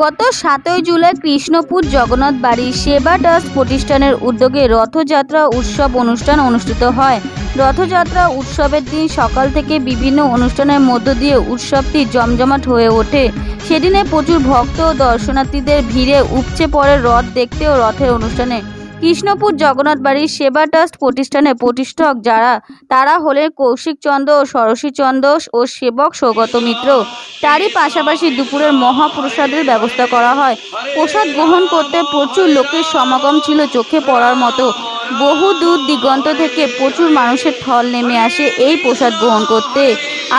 গত সাতই জুলাই কৃষ্ণপুর জগন্নাথ বাড়ির সেবা ট্রাস্ট প্রতিষ্ঠানের উদ্যোগে রথযাত্রা উৎসব অনুষ্ঠান অনুষ্ঠিত হয়। রথযাত্রা উৎসবের দিন সকাল থেকে বিভিন্ন অনুষ্ঠানের মধ্য দিয়ে উৎসবটি জমজমাট হয়ে ওঠে। সেদিনে প্রচুর ভক্ত ও দর্শনার্থীদের ভিড়ে উপচে পড়ে রথ দেখতে ও রথের অনুষ্ঠানে কৃষ্ণপুর জগন্নাথ বাড়ির সেবা ট্রাস্ট প্রতিষ্ঠানের প্রতিষ্ঠাক যারা, তারা হলেন কৌশিক চন্দ্র ও সরস্বী চন্দ্র ও সেবক সৌগত মিত্র। তারই পাশাপাশি দুপুরের মহাপ্রসাদের ব্যবস্থা করা হয়। প্রসাদ গ্রহণ করতে প্রচুর লোকের সমাগম ছিল চোখে পড়ার মতো। বহু দূর দিগন্ত থেকে প্রচুর মানুষের ঠল নেমে আসে এই প্রসাদ গ্রহণ করতে।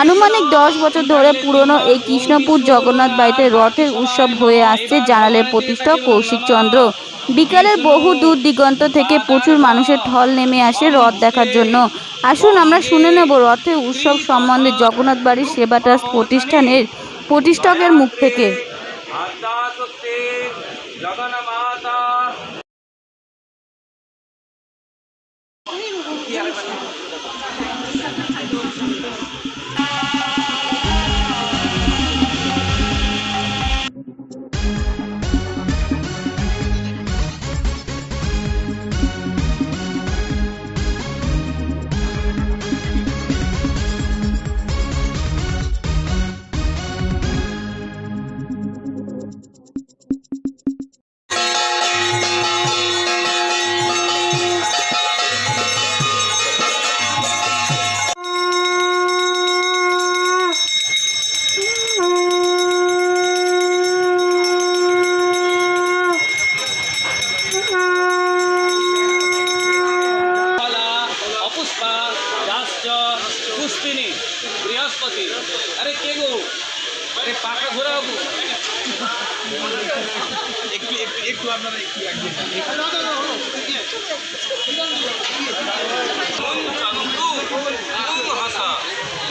আনুমানিক দশ বছর ধরে পুরনো এই কৃষ্ণপুর জগন্নাথ বাড়িতে রথের উৎসব হয়ে আসছে জানালের প্রতিষ্ঠা কৌশিক চন্দ্র। বিকালের বহু দূর দিগন্ত থেকে প্রচুর মানুষের ঠল নেমে আসে রথ দেখার জন্য। আসুন, আমরা শুনে নেব রথে উৎসব সম্বন্ধে জগন্নাথ বাড়ির সেবা ট্রাস্ট প্রতিষ্ঠানের প্রতিষ্ঠকের মুখ থেকে। একটু একটু একটু আপনারা একটু ভাষা আমাদের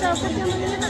যাবে ওই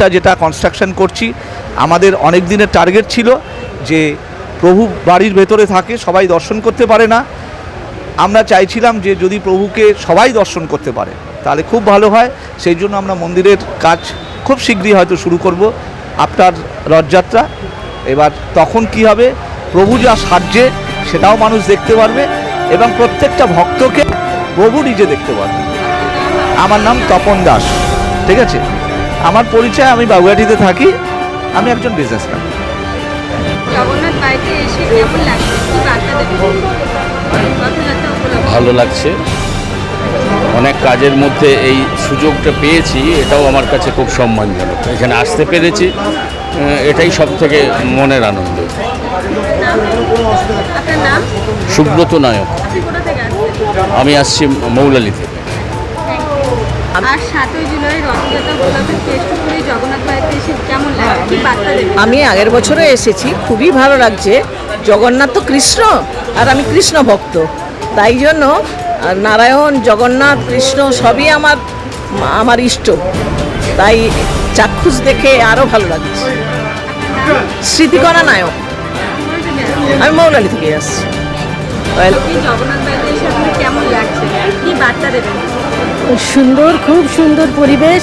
মন্দিরটা যেটা কনস্ট্রাকশন করছি, আমাদের অনেক দিনের টার্গেট ছিল যে প্রভু বাড়ির ভেতরে থাকে, সবাই দর্শন করতে পারে না। আমরা চাইছিলাম যে যদি প্রভুকে সবাই দর্শন করতে পারে, তাহলে খুব ভালো হয়। সেই জন্য আমরা মন্দিরের কাজ খুব শীঘ্রই হয়তো শুরু করব, আপনার রথযাত্রা। এবার তখন কি হবে? প্রভু যা সাহায্যে সেটাও মানুষ দেখতে পারবে এবং প্রত্যেকটা ভক্তকে প্রভু নিজে দেখতে পারবে। আমার নাম তপন দাস, ঠিক আছে? আমার পরিচয় আমি বাগুয়াটিতে থাকি। আমি একজন বিজনেসম্যান ভালো লাগছে। অনেক কাজের মধ্যে এই সুযোগটা পেয়েছি এটাও আমার কাছে খুব সম্মানজনক। এখানে আসতে পেরেছি এটাই সব থেকে মনের আনন্দ। সুব্রত নায়ক। আমি আসছি মৌলালি থেকে আর সাতই জুলাই রথযাত্রা কেষ্টপুরে জগন্নাথ বাড়িতে এসে কেমন লাগছে কি বার্তা দেবেন? আমি আগের বছরে এসেছি খুবই ভালো লাগছে। জগন্নাথ তো কৃষ্ণ আর আমি কৃষ্ণ ভক্ত। তাই জন্য নারায়ণ জগন্নাথ কৃষ্ণ সবই আমার আমার ইষ্ট। তাই চাক্ষুষ দেখে আরও ভালো লাগছে। স্মৃতিকণা নায়ক আমি মৌলালি থেকে আসছি। জগন্নাথ কেমন লাগছে? কি বার্তা দেবেন? সুন্দর, খুব সুন্দর পরিবেশ,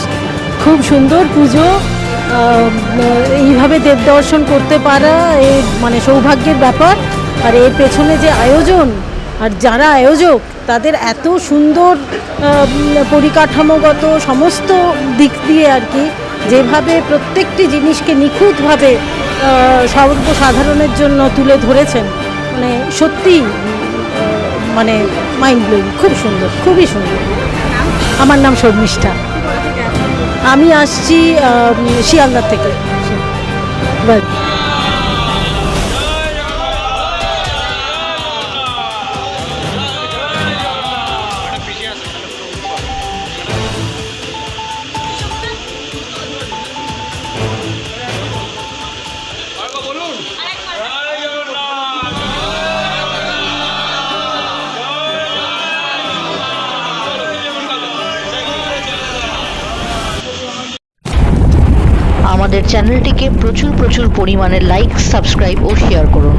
খুব সুন্দর পুজো। এইভাবে দেব দর্শন করতে পারা এ মানে সৌভাগ্যের ব্যাপার। আর এর পেছনে যে আয়োজন, আর যারা আয়োজক, তাদের এত সুন্দর পরিকাঠামোগত সমস্ত দিক দিয়ে আর কি, যেভাবে প্রত্যেকটি জিনিসকে নিখুঁতভাবে সর্বসাধারণের জন্য তুলে ধরেছেন মানে সত্যি মানে মাইন্ড ব্লোয়িং খুব সুন্দর, খুবই সুন্দর। আমার নাম শর্মিষ্ঠা। আমি আসছি শিয়ালদার থেকে। আমাদের চ্যানেলটিকে প্রচুর প্রচুর পরিমাণে লাইক সাবস্ক্রাইব ও শেয়ার করুন।